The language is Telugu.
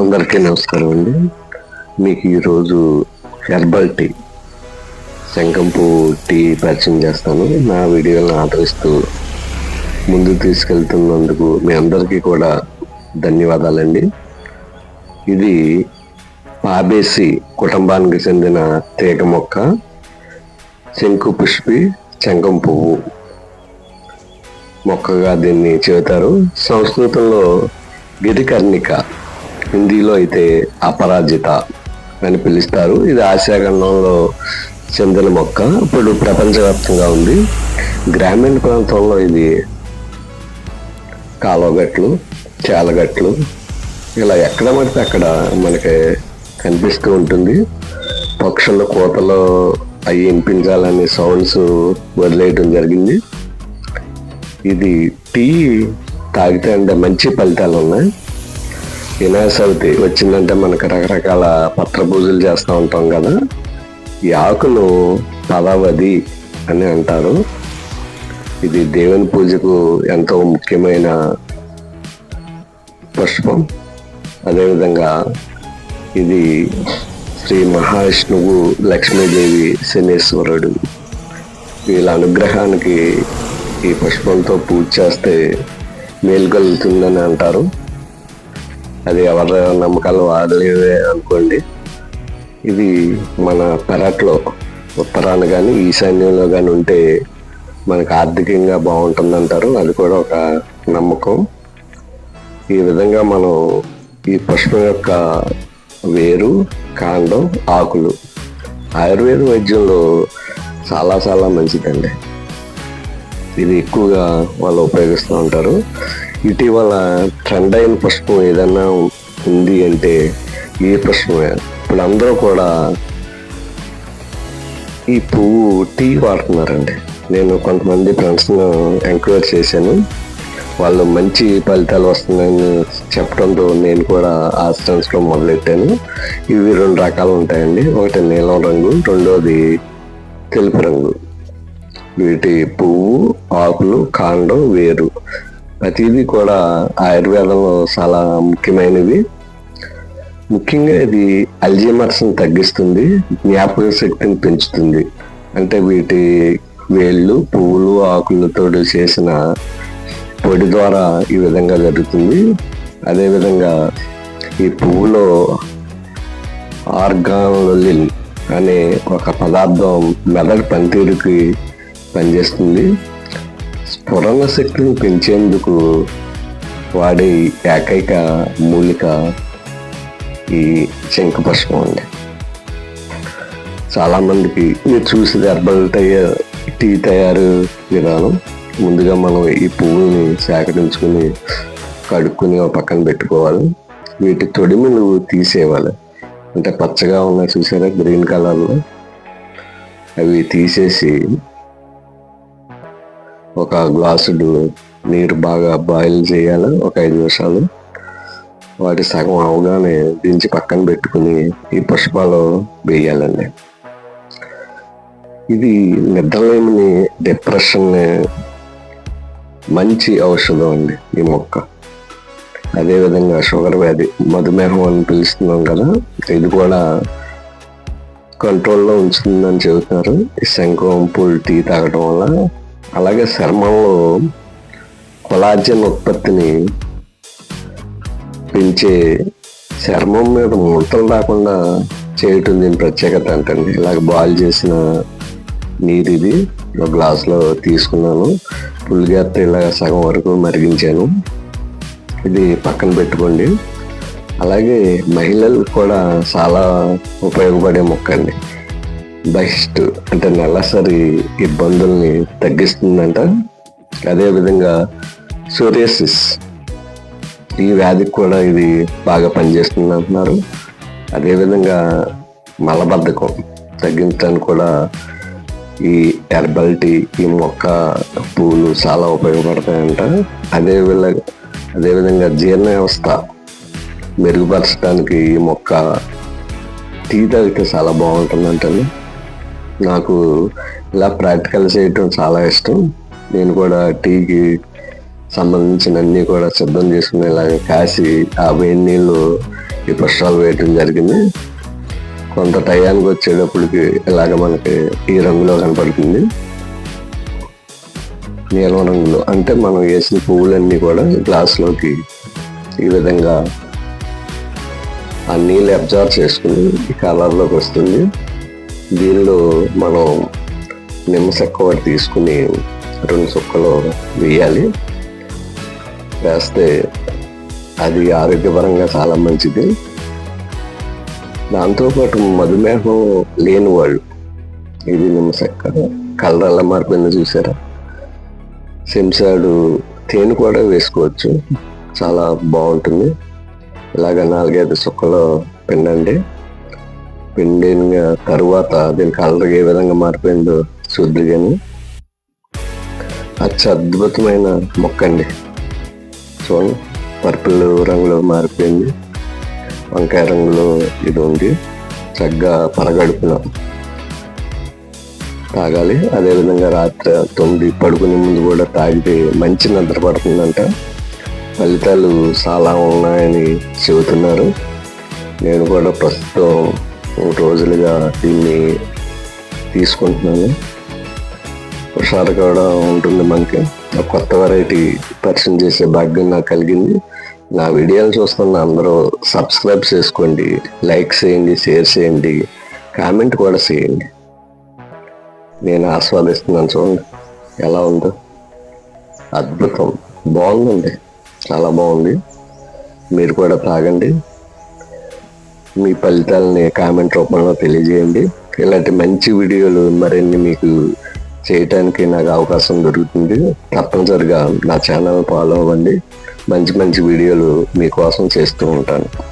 అందరికీ నమస్కారం అండి. మీకు ఈరోజు హెర్బల్ టీ శంకంపు టీ పరిచయం చేస్తాను. నా వీడియోలను ఆదరిస్తూ ముందుకు తీసుకెళ్తున్నందుకు మీ అందరికీ కూడా ధన్యవాదాలండి. ఇది పాబేసి కుటుంబానికి చెందిన తీగ మొక్క శంకు పుష్పి శంఖం పువ్వు మొక్కగా దీన్ని చెబుతారు సంస్కృతంలో గిరికర్ణిక హిందీలో అయితే అపరాజిత అని పిలుస్తారు. ఇది ఆసియా ఖండంలో చెందిన మొక్క. ఇప్పుడు ప్రపంచవ్యాప్తంగా ఉంది. గ్రామీణ ప్రాంతంలో ఇది కాలువగట్లు చాలగట్లు ఇలా ఎక్కడ పడితే అక్కడ మనకి కనిపిస్తూ ఉంటుంది. పక్షుల కోతలో అవి వినిపించాలని సౌండ్స్ వదిలేయటం జరిగింది. ఇది టీ తాగితే అంటే మంచి ఫలితాలు ఉన్నాయి. వినాయక చవితి వచ్చిందంటే మనకు రకరకాల పత్ర పూజలు చేస్తూ ఉంటాం కదా. ఈ ఆకును పదవది అని అంటారు. ఇది దేవుని పూజకు ఎంతో ముఖ్యమైన పుష్పం. అదేవిధంగా ఇది శ్రీ మహావిష్ణువు లక్ష్మీదేవి శనేశ్వరుడు. వీళ్ళ అనుగ్రహానికి ఈ పుష్పంతో పూజ చేస్తే మేలు కలుగుతుందని అంటారు. అది ఎవరి నమ్మకాలు వాడలేదే అనుకోండి. ఇది మన పెరట్లో ఉత్తరాన కానీ ఈశాన్యంలో కానీ ఉంటే మనకు ఆర్థికంగా బాగుంటుంది అంటారు అది కూడా ఒక నమ్మకం. ఈ విధంగా మనం ఈ పుష్పం యొక్క వేరు కాండం ఆకులు. ఆయుర్వేద వైద్యంలో చాలా చాలా మంచిదండి. ఇది ఎక్కువగా వాళ్ళు ఉపయోగిస్తూ ఉంటారు. ఇటీవల ట్రెండ్ అయిన పుష్పం ఏదన్నా ఉంది అంటే ఈ పుష్పమే. ఇప్పుడు అందరూ కూడా ఈ పువ్వు టీ వాడుతున్నారండి. నేను కొంతమంది ఫ్రెండ్స్ను ఎంకరేజ్ చేశాను. వాళ్ళు మంచి ఫలితాలు వస్తున్నాయని చెప్పడంతో నేను కూడా ఆశ్రయించడం మొదలెట్టాను. ఇవి రెండు రకాలు ఉంటాయండి. ఒకటి నీలం రంగు రెండోది తెలుపు రంగు. వీటి పువ్వు ఆకులు కాండం వేరు. ప్రతిదీ కూడా ఆయుర్వేదంలో చాలా ముఖ్యమైనది. ముఖ్యంగా ఇది అల్జీమర్స్ని తగ్గిస్తుంది జ్ఞాపక శక్తిని పెంచుతుంది. అంటే వీటి వేళ్ళు పువ్వులు ఆకులతో చేసిన పొడి ద్వారా ఈ విధంగా జరుగుతుంది. అదేవిధంగా ఈ పువ్వులో ఆర్గాన్లిన్ అనే ఒక పదార్థం మెదడు పనితీరుకి పనిచేస్తుంది. స్ఫురణ శక్తిని పెంచేందుకు వాడే ఏకైక మూలిక ఈ శంఖ పుష్పం అండి. చాలామందికి మీరు చూసేది హెర్బల్ తయారు టీ తయారు విధానం. ముందుగా మనం ఈ పువ్వుల్ని సేకరించుకుని కడుక్కుని ఒక పక్కన పెట్టుకోవాలి. వీటి తొడిమిలు తీసేయాలి అంటే పచ్చగా ఉన్నాయి చూసారా గ్రీన్ కలర్లో. అవి తీసేసి ఒక గ్లాసుడు నీరు బాగా బాయిల్ చేయాలి ఒక ఐదు నిమిషాలు. వాటి సగం అవగానే దించి పక్కన పెట్టుకుని ఈ పుష్పాలు వేయాలండి. ఇది నిద్రలేమిని డిప్రెషన్ మంచి ఔషధం అండి ఈ మొక్క. అదేవిధంగా షుగర్ వ్యాధి మధుమేహం అని పిలుస్తున్నాం కదా ఇది కూడా కంట్రోల్లో ఉంచుతుందని చెబుతున్నారు. ఈ శంఖం పూల్ టీ తాగడం వల్ల అలాగే చర్మంలో కొలాజన్ ఉత్పత్తిని పెంచే చర్మం మీద ముడతలు రాకుండా చేయటం దీని ప్రత్యేకత అంటండి ఇలాగ బాయిల్ చేసిన నీరు ఇది. గ్లాస్లో తీసుకున్నాను. పులిగేత్త ఇలాగ సగం వరకు మరిగించాను. ఇది పక్కన పెట్టుకోండి. అలాగే మహిళలకు కూడా చాలా ఉపయోగపడే మొక్క అండి. బెస్ట్. అంటే నెలసరి ఇబ్బందుల్ని తగ్గిస్తుందంట. అదేవిధంగా సోరియసిస్. ఈ వ్యాధికి కూడా ఇది బాగా పనిచేస్తుంది అంటున్నారు. అదేవిధంగా మలబద్ధకం తగ్గించడానికి కూడా ఈ హెర్బల్ టీ ఈ మొక్క పూలు చాలా ఉపయోగపడతాయంట. అదే విధంగా అదేవిధంగా జీర్ణ వ్యవస్థ మెరుగుపరచడానికి ఈ మొక్క టీ తాగితే చాలా బాగుంటుందంటే నాకు ఇలా ప్రాక్టికల్ చేయటం చాలా ఇష్టం. నేను కూడా టీకి సంబంధించిన అన్ని కూడా సిద్ధం చేసుకుని చేసుకునేలాగా కాసి ఆ వేడి నీళ్ళు ఈ పుష్పాలు వేయటం జరిగింది. కొంత టయానికి వచ్చేటప్పటికి ఇలాగ మనకి ఈ రంగులో కనపడుతుంది. నీలం రంగులో. అంటే మనం వేసిన పువ్వులన్నీ కూడా గ్లాస్లోకి ఈ విధంగా ఆ నీళ్ళు అబ్జర్వ్ చేసుకుని ఈ కలర్లోకి వస్తుంది. దీనిలో మనం నిమ్మ ఒకటి తీసుకుని రెండు సుక్కలు వేయాలి. వేస్తే అది ఆరోగ్యపరంగా చాలా మంచిది. దాంతోపాటు మధుమేహం లేని వాళ్ళు ఇది నిమ్మసక్క కలర్ ఎలా చూసారా? శంసాడు తేనె కూడా వేసుకోవచ్చు చాలా బాగుంటుంది. ఇలాగ నాలుగైదు సుక్కలు పిండండి. పిండిగా తరువాత దీని కలర్ ఏ విధంగా మారిపోయిందో చూద్దు కానీ అచ్చ అద్భుతమైన మొక్క అండి చూడండి పర్పుల్ రంగులో మారిపోయింది. వంకాయ రంగులో ఇది ఉంది. చక్కగా పరగడుపున తాగాలి. అదేవిధంగా రాత్రి తొమ్మిది పడుకునే ముందు కూడా తాగితే మంచి నిద్ర పడుతుందంట. ఫలితాలు చాలా ఉన్నాయని చెబుతున్నారు. నేను కూడా ప్రస్తుతం మూడు రోజులుగా దీన్ని తీసుకుంటున్నాను హుషారు కూడా ఉంటుంది మనకి. కొత్త వెరైటీ పరిచయం చేసే భాగ్యం నాకు కలిగింది. నా వీడియోలు చూస్తున్న అందరూ సబ్స్క్రైబ్ చేసుకోండి లైక్ చేయండి షేర్ చేయండి కామెంట్ కూడా చేయండి. నేను ఆస్వాదిస్తున్నాను చూడండి ఎలా ఉందో. అద్భుతం. బాగుందండి. చాలా బాగుంది. మీరు కూడా తాగండి. మీ ఫలితాలని కామెంట్ రూపంలో తెలియజేయండి. ఇలాంటి మంచి వీడియోలు మరిన్ని మీకు చేయటానికి నాకు అవకాశం దొరుకుతుంది. తప్పనిసరిగా నా ఛానల్ ఫాలో అవ్వండి. మంచి మంచి వీడియోలు మీకోసం చేస్తూ ఉంటాను.